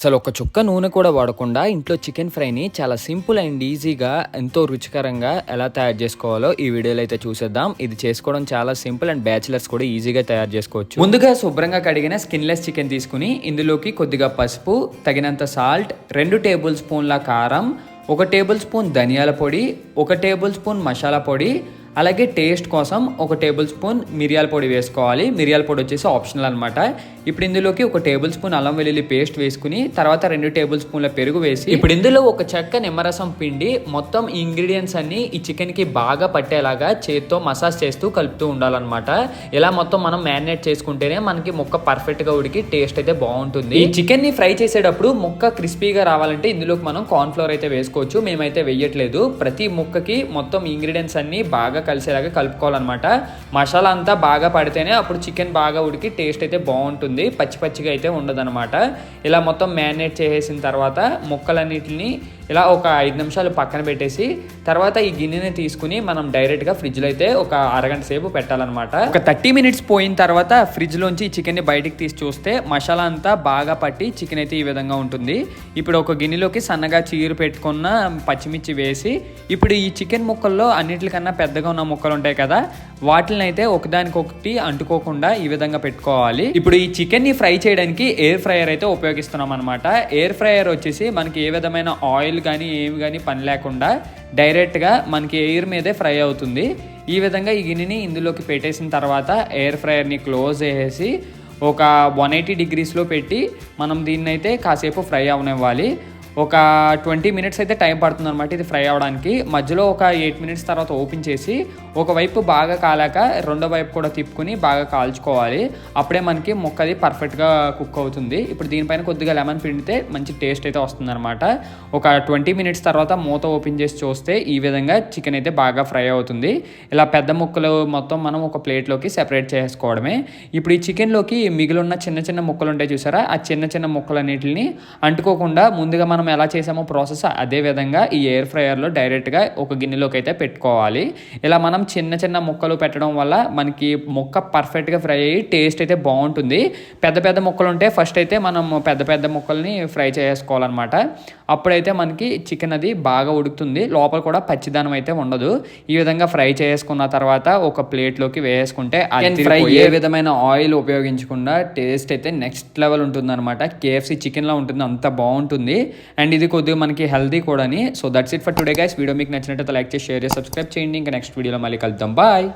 అసలు ఒక చుక్క నూనె కూడా వాడకుండా ఇంట్లో చికెన్ ఫ్రైని చాలా సింపుల్ అండ్ ఈజీగా ఎంతో రుచికరంగా ఎలా తయారు చేసుకోవాలో ఈ వీడియోలో అయితే చూసేద్దాం. ఇది చేసుకోవడం చాలా సింపుల్ అండ్ బ్యాచిలర్స్ కూడా ఈజీగా తయారు చేసుకోవచ్చు. ముందుగా శుభ్రంగా కడిగిన స్కిన్లెస్ చికెన్ తీసుకుని ఇందులోకి కొద్దిగా పసుపు తగినంత సాల్ట్ రెండు టేబుల్ స్పూన్ల కారం ఒక టేబుల్ స్పూన్ ధనియాల పొడి ఒక టేబుల్ స్పూన్ మసాలా పొడి అలాగే టేస్ట్ కోసం ఒక టేబుల్ స్పూన్ మిరియాల పొడి వేసుకోవాలి. మిరియాల పొడి వచ్చేసి ఆప్షనల్ అనమాట ఇప్పుడు ఇందులోకి ఒక టేబుల్ స్పూన్ అల్లం వెల్లుల్లి పేస్ట్ వేసుకుని తర్వాత రెండు టేబుల్ స్పూన్ల పెరుగు వేసి ఇప్పుడు ఇందులో ఒక చెక్క నిమ్మరసం పిండి మొత్తం ఇంగ్రీడియంట్స్ అన్ని ఈ చికెన్కి బాగా పట్టేలాగా చేత్తో మసాజ్ చేస్తూ కలుపుతూ ఉండాలన్నమాట. ఇలా మొత్తం మనం మ్యారినేట్ చేసుకుంటేనే మనకి ముక్క పర్ఫెక్ట్గా ఉడికి టేస్ట్ అయితే బాగుంటుంది. ఈ చికెన్ని ఫ్రై చేసేటప్పుడు ముక్క క్రిస్పీగా రావాలంటే ఇందులోకి మనం కార్న్ ఫ్లోర్ అయితే వేసుకోవచ్చు. మేమైతే వేయట్లేదు. ప్రతి ముక్కకి మొత్తం ఇంగ్రీడియంట్స్ అన్ని బాగా కలిసేలాగా కలుపుకోవాలన్నమాట. మసాలా అంతా బాగా పడితేనే అప్పుడు చికెన్ బాగా ఉడికి టేస్ట్ అయితే బాగుంటుంది. పచ్చి పచ్చిగా అయితే ఉండదనమాట ఇలా మొత్తం మ్యారినేట్ చేసేసిన తర్వాత ముక్కలన్నిటిని ఇలా ఒక ఐదు నిమిషాలు పక్కన పెట్టేసి తర్వాత ఈ గిన్నెని తీసుకుని మనం డైరెక్ట్గా ఫ్రిడ్జ్లో అయితే ఒక అరగంట సేపు పెట్టాలన్నమాట. ఒక థర్టీ మినిట్స్ పోయిన తర్వాత ఫ్రిడ్జ్లోంచి ఈ చికెన్ని బయటికి తీసి చూస్తే మసాలా అంతా బాగా పట్టి చికెన్ అయితే ఈ విధంగా ఉంటుంది. ఇప్పుడు ఒక గిన్నెలోకి సన్నగా చీరు పెట్టుకున్న పచ్చిమిర్చి వేసి ఇప్పుడు ఈ చికెన్ ముక్కల్లో అన్నిటికన్నా పెద్దగా ఉన్న ముక్కలు ఉంటాయి కదా వాటిని అయితే ఒకదానికొకటి అంటుకోకుండా ఈ విధంగా పెట్టుకోవాలి. ఇప్పుడు ఈ చికెన్ని ఫ్రై చేయడానికి ఎయిర్ ఫ్రైయర్ అయితే ఉపయోగిస్తున్నాం అనమాట ఎయిర్ ఫ్రైయర్ వచ్చేసి మనకి ఏ విధమైన ఆయిల్ కానీ ఏమి కానీ పని లేకుండా డైరెక్ట్గా మనకి ఎయిర్ మీదే ఫ్రై అవుతుంది. ఈ విధంగా ఈ గిన్నెని ఇందులోకి పెట్టేసిన తర్వాత ఎయిర్ ఫ్రైయర్ని క్లోజ్ చేసేసి ఒక వన్ ఎయిటీ డిగ్రీస్లో పెట్టి మనం దీన్ని అయితే కాసేపు ఫ్రై అవనివ్వాలి. ఒక ట్వంటీ మినిట్స్ అయితే టైం పడుతుంది అనమాట ఇది ఫ్రై అవ్వడానికి. మధ్యలో ఒక ఎయిట్ మినిట్స్ తర్వాత ఓపెన్ చేసి ఒకవైపు బాగా కాలాక రెండో వైపు కూడా తిప్పుకుని బాగా కాల్చుకోవాలి. అప్పుడే మనకి ముక్కది పర్ఫెక్ట్గా కుక్ అవుతుంది. ఇప్పుడు దీనిపైన కొద్దిగా లెమన్ పిండితే మంచి టేస్ట్ అయితే వస్తుంది అనమాట ఒక ట్వంటీ మినిట్స్ తర్వాత మూత ఓపెన్ చేసి చూస్తే ఈ విధంగా చికెన్ అయితే బాగా ఫ్రై అవుతుంది. ఇలా పెద్ద ముక్కలు మొత్తం మనం ఒక ప్లేట్లోకి సెపరేట్ చేసుకోవడమే. ఇప్పుడు ఈ చికెన్లోకి మిగిలిన చిన్న చిన్న ముక్కలు ఉంటాయి చూసారా? ఆ చిన్న చిన్న ముక్కలన్నిటిని అంటుకోకుండా ముందుగా మనం ఎలా చేసామో ప్రాసెస్ అదే విధంగా ఈ ఎయిర్ ఫ్రైయర్లో డైరెక్ట్గా ఒక గిన్నెలోకి అయితే పెట్టుకోవాలి. ఇలా మనం చిన్న చిన్న ముక్కలు పెట్టడం వల్ల మనకి ముక్క పర్ఫెక్ట్గా ఫ్రై అయ్యి టేస్ట్ అయితే బాగుంటుంది. పెద్ద పెద్ద ముక్కలు ఉంటే ఫస్ట్ అయితే మనం పెద్ద పెద్ద ముక్కల్ని ఫ్రై చేసుకోవాలన్నమాట. అప్పుడైతే మనకి చికెన్ అది బాగా ఉడుకుతుంది. లోపల కూడా పచ్చిదనం అయితే ఉండదు. ఈ విధంగా ఫ్రై చేసుకున్న తర్వాత ఒక ప్లేట్లోకి వేసుకుంటే ఫ్రై ఏ విధమైన ఆయిల్ ఉపయోగించకుండా టేస్ట్ అయితే నెక్స్ట్ లెవెల్ ఉంటుంది అనమాట కేఎఫ్సి చికెన్లో ఉంటుంది. అంత బాగుంటుంది. అండ్ ఇది కొద్దిగా మనకి హెల్దీ కూడాని. So that's it for today guys video మీకు నచ్చినట్లయితే లైక్ చేసి షేర్ చేసి సబ్స్క్రైబ్ చేయండి. ఇంకా నెక్స్ట్ వీడియోలో మళ్ళీ కలుద్దాం. బాయ్